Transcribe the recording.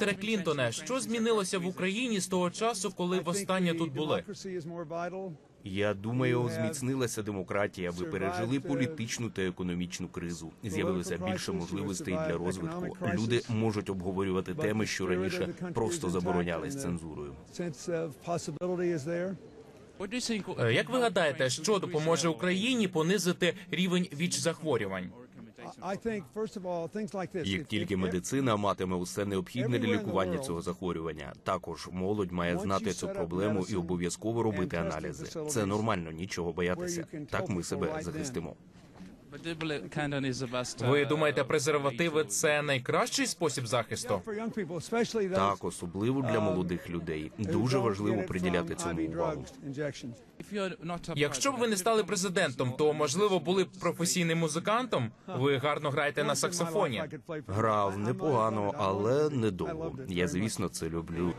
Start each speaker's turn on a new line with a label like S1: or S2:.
S1: Містере Клінтоне, що змінилося в Україні з того часу, коли востаннє тут були?
S2: Я думаю, зміцнилася демократія. Ви пережили політичну та економічну кризу. З'явилося більше можливостей для розвитку. Люди можуть обговорювати теми, що раніше просто заборонялись цензурою.
S1: Е, Як ви гадаєте, що допоможе Україні понизити рівень віч захворювань?
S2: Як тільки медицина матиме усе необхідне для лікування цього захворювання, також молодь має знати цю проблему і обов'язково робити аналізи. Це нормально, нічого боятися. Так ми себе захистимо.
S1: Ви думаєте, презервативи це найкращий спосіб захисту?
S2: Так, особливо для молодих людей. Дуже важливо приділяти цьому увагу.
S1: Якщо б ви не стали президентом, то можливо були б професійним музикантом. Ви гарно граєте на саксофоні.
S2: Грав непогано, але недовго. Я звісно це люблю.